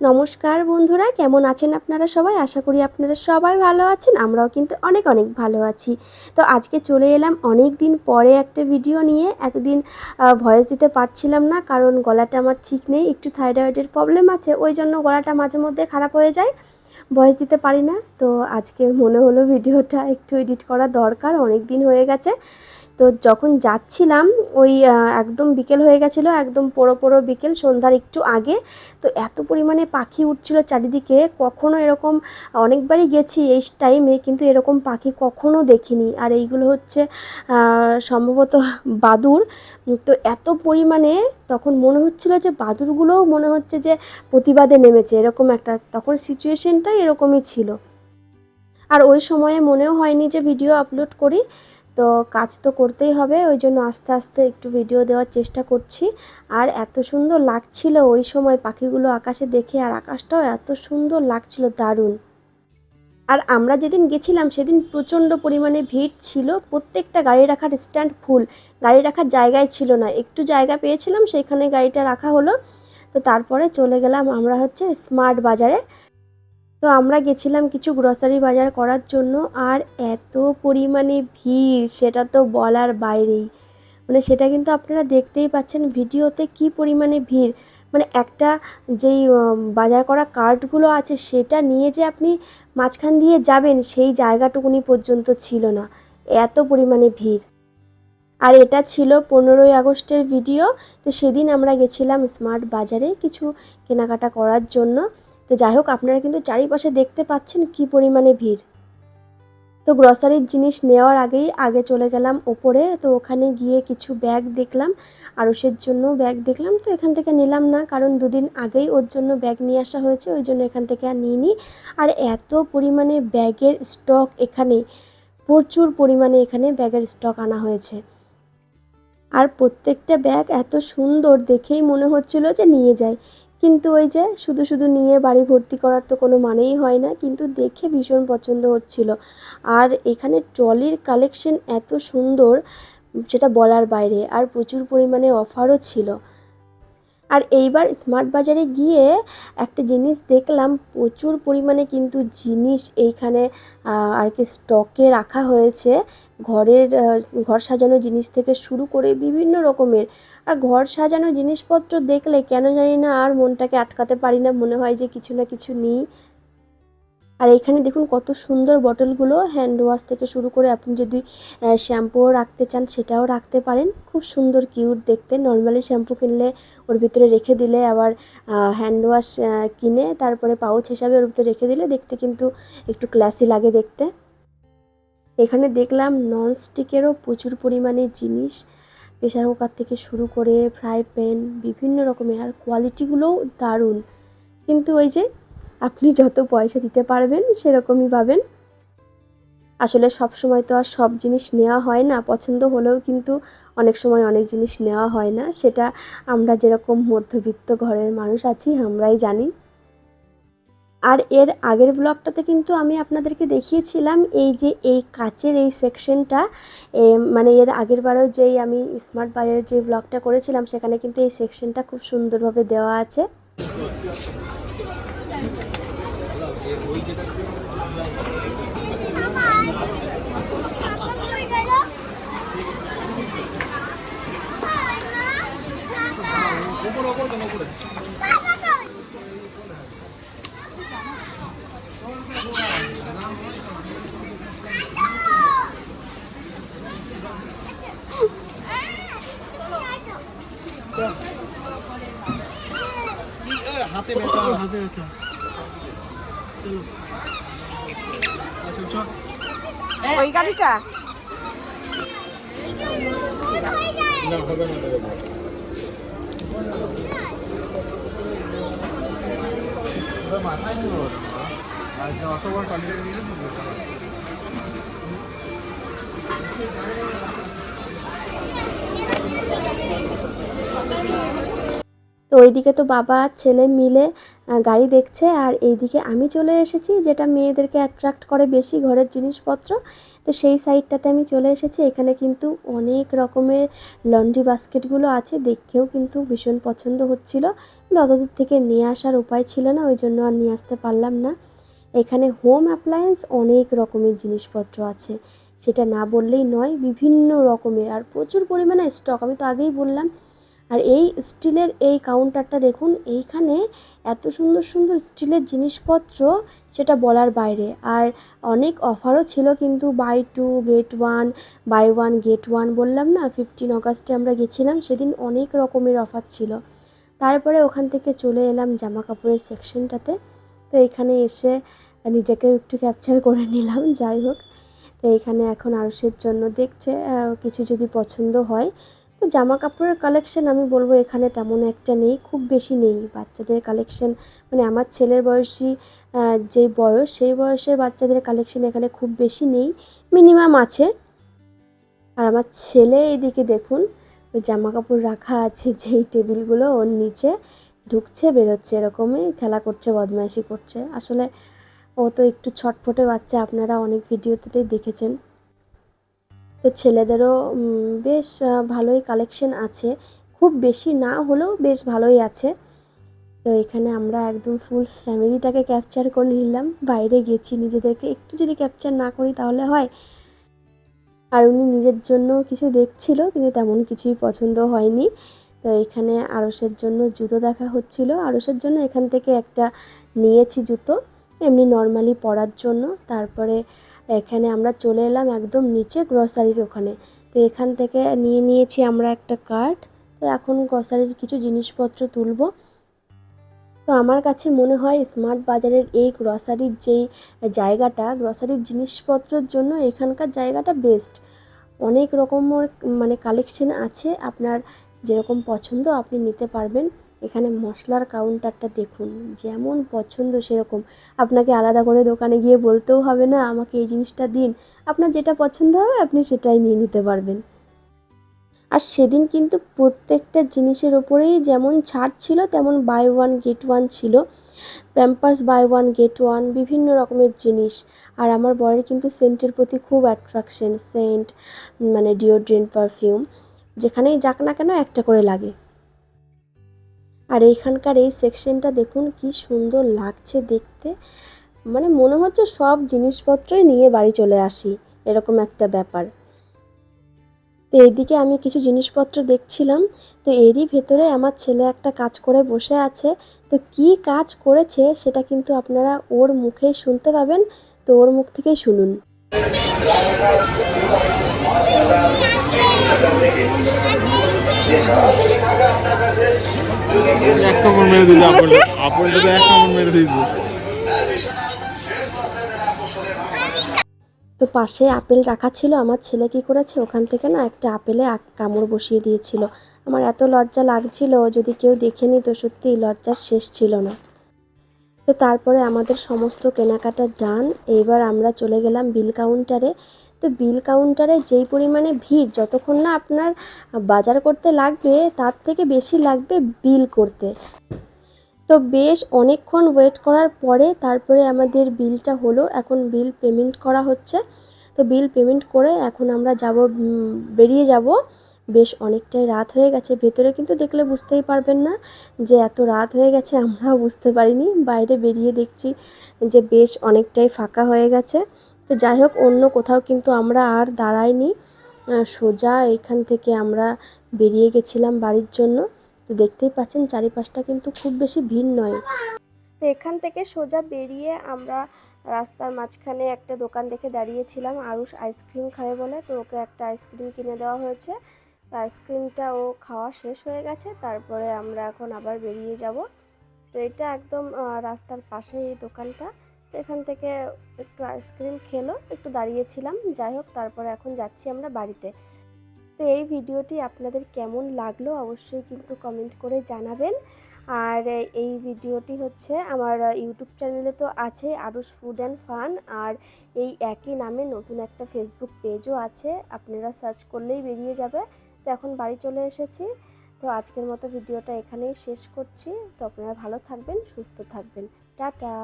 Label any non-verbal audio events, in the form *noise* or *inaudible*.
নমস্কার বন্ধুরা, কেমন আছেন আপনারা সবাই? আশা করি আপনারা সবাই ভালো আছেন, আমরাও কিন্তু অনেক অনেক ভালো আছি। তো আজকে চলে এলাম অনেক দিন পরে একটা ভিডিও নিয়ে। এতদিন ভয়েস দিতে পারছিলাম না, কারণ গলাটা আমার ঠিক নেই, একটু থাইরয়েডের প্রবলেম আছে, ওই জন্য গলাটা মাঝে মধ্যে খারাপ হয়ে যায়। ভয়েস দিতে পারি না, তো আজকে মনে হলো ভিডিওটা একটু এডিট করা দরকার, অনেক দিন হয়ে গেছে। তো যখন যাচ্ছিলাম, ওই একদম বিকেল হয়ে গেছিল, একদম পোড়ো পোড়ো বিকেল, সন্ধ্যার একটু আগে। তো এত পরিমাণে পাখি উঠছিল চারিদিকে, কখনো এরকম, অনেকবারই গেছি এই টাইমে কিন্তু এরকম পাখি কখনো দেখিনি। আর এইগুলো হচ্ছে সম্ভবত বাদুর তো এত পরিমাণে তখন মনে হচ্ছিল যে বাদুরগুলোও মনে হচ্ছে যে প্রতিবাদে নেমেছে, এরকম একটা, তখন সিচুয়েশনটাই এরকমই ছিল। আর ওই সময়ে মনেও হয়নি যে ভিডিও আপলোড করি। তো কাজ তো করতেই হবে, ওই জন্য আস্তে আস্তে একটু ভিডিও দেওয়ার চেষ্টা করছি। আর এত সুন্দর লাগছিল ওই সময় পাখিগুলো আকাশে দেখে, আর আকাশটাও এত সুন্দর লাগছিল, দারুণ। আর আমরা যেদিন গেছিলাম সেদিন প্রচণ্ড পরিমাণে ভিড় ছিল, প্রত্যেকটা গাড়ি রাখার স্ট্যান্ড ফুল গাড়ি রাখার জায়গায় ছিল না। একটু জায়গা পেয়েছিলাম সেখানে গাড়িটা রাখা হলো। তো তারপরে চলে গেলাম আমরা হচ্ছে স্মার্ট বাজারে। তো আমরা গেছিলাম কিছু গ্রসারি বাজার করার জন্য আর এত পরিমাণে ভিড়, সেটা তো বলার বাইরেই। মানে সেটা কিন্তু আপনারা দেখতেই পাচ্ছেন ভিডিওতে কি পরিমাণে ভিড়। মানে একটা যেই বাজার করা কার্টগুলো আছে সেটা নিয়ে যে আপনি মাঝখান দিয়ে যাবেন সেই জায়গাটুকুনি পর্যন্ত ছিল না। এত পরিমাণে ভিড়। আর এটা ছিল পনেরোই আগস্টের ভিডিও, তো সেদিন আমরা গেছিলাম স্মার্ট বাজারে কিছু কেনাকাটা করার জন্য। তো যাই হোক, আপনারা কিন্তু চারিপাশে দেখতে পাচ্ছেন কি পরিমাণে ভিড়। তো গ্রসারির জিনিস নেওয়ার আগেই আগে চলে গেলাম ওপরে, তো ওখানে গিয়ে কিছু ব্যাগ দেখলাম আরুষের জন্য ব্যাগ দেখলাম, তো এখান থেকে নিলাম না, কারণ দুদিন আগেই ওর জন্য ব্যাগ নিয়ে আসা হয়েছে, ওই জন্য এখান থেকে আর নিইনি। আর এত পরিমাণে ব্যাগের স্টক এখানে, প্রচুর পরিমাণে এখানে ব্যাগের স্টক আনা হয়েছে। আর প্রত্যেকটা ব্যাগ এত সুন্দর দেখেই মনে হচ্ছিল যে নিয়ে যাই। কিন্তু ওই যে শুধু শুধু নিয়ে বাড়ি ভর্তি করার তো কোনো মানেই হয় না, কিন্তু দেখে ভীষণ পছন্দ হচ্ছিল। আর এখানে ট্রলির কালেকশন এত সুন্দর, সেটা বলার বাইরে, আর প্রচুর পরিমাণে অফারও ছিল। আর এইবার স্মার্ট বাজারে গিয়ে একটা জিনিস দেখলাম, প্রচুর পরিমাণে কিন্তু জিনিস এইখানে আর কি স্টকে রাখা হয়েছে। ঘরের ঘর সাজানো জিনিস থেকে শুরু করে বিভিন্ন রকমের আর ঘর সাজানো জিনিসপত্র দেখলে কেন জানি না আর মনটাকে আটকাতে পারি না, মনে হয় যে কিছু না কিছু নিই। আর এখানে দেখুন কত সুন্দর বটলগুলো হ্যান্ড ওয়াশ থেকে শুরু করে আপনি যদি শ্যাম্পুও রাখতে চান সেটাও রাখতে পারেন। খুব সুন্দর কিউট দেখতে। নর্মালি শ্যাম্পু কিনলে ওর ভিতরে রেখে দিলে আবার হ্যান্ড ওয়াশ কিনে তারপরে পাউচ হিসাবে ওর ভিতরে রেখে দিলে দেখতে কিন্তু একটু ক্লাসি লাগে দেখতে। এখানে দেখলাম নন স্টিকেরও প্রচুর পরিমাণে জিনিস। প্রেশার কুকার থেকে শুরু করে ফ্রাই প্যান, বিভিন্ন রকমের আর কোয়ালিটিগুলোও দারুণ। কিন্তু ওই যে আপনি যত পয়সা দিতে পারবেন সেরকমই পাবেন। আসলে সব সময় তো আর সব জিনিস নেওয়া হয় না, পছন্দ হলেও কিন্তু অনেক সময় অনেক জিনিস নেওয়া হয় না। সেটা আমরা যেরকম মধ্যবিত্ত ঘরের মানুষ আছি, আমরাই জানি। আর এর আগের ব্লগটাতে কিন্তু আমি আপনাদেরকে দেখিয়েছিলাম এই যে এই কাচের এই সেকশনটা মানে এর আগের বারেও যেই আমি স্মার্ট বাজারের যে ব্লগটা করেছিলাম সেখানে কিন্তু এই সেকশনটা খুব সুন্দরভাবে দেওয়া আছে। হাতে ব্যথা হাতে ব্যথা চলো আসো চল ওই গাড়িটা মাথায় অত বড় কন্টেন্ট নিলে ওইদিকে তো বাবা ছেলে মিলে গাড়ি দেখছে আর এইদিকে আমি চলে এসেছি যেটা মেয়েদেরকে অ্যাট্রাক্ট করে বেশি ঘরের জিনিসপত্র। তো সেই সাইডটাতে আমি চলে এসেছি, এখানে কিন্তু অনেক রকমের লন্ড্রি বাস্কেটগুলো আছে দেখেও কিন্তু ভীষণ পছন্দ হচ্ছিল। কিন্তু অত দূর থেকে নিয়ে আসার উপায় ছিল না, ওই জন্য আর নিয়ে আসতে পারলাম না। এখানে হোম অ্যাপ্লায়েন্স অনেক রকমের জিনিসপত্র আছে, সেটা না বললেই নয়, বিভিন্ন রকমের, আর প্রচুর পরিমাণে স্টক আমি তো আগেই বললাম। আর এই স্টিলের এই কাউন্টারটা দেখুন, এইখানে এত সুন্দর সুন্দর স্টিলের জিনিসপত্র সেটা বলার বাইরে। আর অনেক অফারও ছিল কিন্তু buy two get one buy one get one বললাম না ফিফটিন অগাস্টে আমরা গেছিলাম, সেদিন অনেক রকমের অফার ছিল। তারপরে ওখান থেকে চলে এলাম জামা কাপড়ের সেকশনটাতে তো এখানে এসে নিজেকেও একটু ক্যাপচার করে নিলাম, যাই হোক। তো এখানে এখন আরুষের জন্য দেখছে কিছু যদি পছন্দ হয় তো জামা কাপড়ের কালেকশন আমি বলব এখানে তেমন একটা নেই, খুব বেশি নেই। বাচ্চাদের কালেকশন মানে আমার ছেলের বয়সী যে বয়স, সেই বয়সের বাচ্চাদের কালেকশন এখানে খুব বেশি নেই মিনিমাম আছে। আর আমার ছেলে এইদিকে দেখুন, ওই জামা কাপড় রাখা আছে *laughs* যেই টেবিলগুলো, ওর নিচে ঢুকছে, বেরোচ্ছে, এরকমই খেলা করছে, বদমাইশি করছে। আসলে ও তো একটু ছটফটে বাচ্চা, আপনারা অনেক ভিডিওতেই দেখেছেন। তো ছেলেদেরও বেশ ভালোই কালেকশন আছে। খুব বেশি না হলেও বেশ ভালোই আছে। তো এখানে আমরা একদম ফুল ফ্যামিলিটাকে ক্যাপচার করে নিলাম। বাইরে গেছি, নিজেদেরকে একটু যদি ক্যাপচার না করি তাহলে হয়। আর উনি নিজের জন্য কিছু দেখছিল, কিন্তু তেমন কিছুই পছন্দ হয়নি। তো এখানে আড়সের জন্য জুতো দেখা হচ্ছিল। আড়সের জন্য এখান থেকে একটা নিয়েছি জুতো, এমনি নর্মালি পরার জন্য। তারপরে এখানে আমরা চলে এলাম একদম নিচে গ্রসারির ওখানে। তো এখান থেকে নিয়ে নিয়েছি আমরা একটা কার্ট তো এখন গ্রসারির কিছু জিনিসপত্র তুলব। তো আমার কাছে মনে হয় স্মার্ট বাজারের এই গ্রসারির যেই জায়গাটা গ্রসারির জিনিসপত্রের জন্য এখানকার জায়গাটা বেস্ট অনেক রকমের মানে কালেকশন আছে। আপনার যেরকম পছন্দ আপনি নিতে পারবেন। এখানে মশলার কাউন্টারটা দেখুন, যেমন পছন্দ সেরকম। আপনাকে আলাদা করে দোকানে গিয়ে বলতেও হবে না, আমাকে এই জিনিসটা দিন। আপনার যেটা পছন্দ হবে, আপনি সেটাই নিয়ে নিতে পারবেন। আর সেদিন কিন্তু প্রত্যেকটা জিনিসের ওপরেই যেমন ছাড় ছিল, তেমন বাই ওয়ান গেট ওয়ান ছিল। Pampers buy one get one বিভিন্ন রকমের জিনিস। আর আমার বরের কিন্তু সেন্টের প্রতি খুব অ্যাট্রাকশন সেন্ট মানে ডিওড্রেন্ট পারফিউম যেখানেই যাক না কেন একটা করে লাগে। আর এইখানকার এই সেকশনটা দেখুন, কি সুন্দর লাগছে দেখতে। মানে মনে হচ্ছে সব জিনিসপত্রই নিয়ে বাড়ি চলে আসি, এরকম একটা ব্যাপার। তো এইদিকে আমি কিছু জিনিসপত্র দেখছিলাম, তো এরই ভেতরে আমার ছেলে একটা কাজ করে বসে আছে। তো কি কাজ করেছে সেটা কিন্তু আপনারা ওর মুখেই শুনতে পাবেন, তো ওর মুখ থেকেই শুনুন। এক কামড় মেরে দিল আপেল আপেলটাতে এক কামড় মেরে দিয়েছে তো পাশে আপেল রাখা ছিল আমার ছেলে কি করেছে? ওখান থেকে না একটা আপেলে আক- কামড় বসিয়ে দিয়েছিল। আমার এত লজ্জা লাগছিল যদি কেউ দেখেনি তো সত্যি লজ্জার শেষ ছিল না। তো তারপরে আমাদের সমস্ত কেনাকাটা ডান এইবার আমরা চলে গেলাম বিল কাউন্টারে। তো বিল কাউন্টারে যেই পরিমাণে ভিড়, যতক্ষণ না আপনার বাজার করতে লাগবে, তার থেকে বেশি লাগবে বিল করতে। তো বেশ অনেকক্ষণ ওয়েট করার পরে তারপরে আমাদের বিলটা হলো, এখন বিল পেমেন্ট করা হচ্ছে। তো বিল পেমেন্ট করে এখন আমরা যাব বেরিয়ে যাব। বেশ অনেকটাই রাত হয়ে গেছে, ভেতরে কিন্তু দেখলে বুঝতেই পারবেন না যে এত রাত হয়ে গেছে, আমরাও বুঝতে পারিনি। বাইরে বেরিয়ে দেখছি যে বেশ অনেকটাই ফাঁকা হয়ে গেছে। তো যাই হোক, অন্য কোথাও কিন্তু আমরা আর দাঁড়াইনি। সোজা এখান থেকে আমরা বেরিয়ে গেছিলাম বাড়ির জন্য। তো দেখতেই পাচ্ছেন, চারিপাশটা কিন্তু খুব বেশি ভিড় নয়। তো এখান থেকে সোজা বেরিয়ে আমরা রাস্তার মাঝখানে একটা দোকান দেখে দাঁড়িয়েছিলাম। আরুষ আইসক্রিম খাবে বলে, তো ওকে একটা আইসক্রিম কিনে দেওয়া হয়েছে। তো আইসক্রিমটা ও খাওয়া শেষ হয়ে গেছে, তারপরে আমরা এখন আবার বেরিয়ে যাব। তো এটা একদম রাস্তার পাশেই দোকানটা। এখান থেকে একটু আইসক্রিম খেলো, একটু দাঁড়িয়েছিলাম, যাই হোক, তারপরে এখন যাচ্ছি আমরা বাড়িতে। তো এই ভিডিওটি আপনাদের কেমন লাগল অবশ্যই কিন্তু কমেন্ট করে জানাবেন। আর এই ভিডিওটি হচ্ছে আমার ইউটিউব চ্যানেলে তো আছে, আরুষ ফুড অ্যান্ড ফান আর এই একই নামে নতুন একটা ফেসবুক পেজও আছে, আপনারা সার্চ করলেই বেরিয়ে যাবে। তো এখন বাড়ি চলে এসেছি। তো আজকের মতো ভিডিওটা এখানেই শেষ করছি। তো আপনারা ভালো থাকবেন, সুস্থ থাকবেন। টাটা!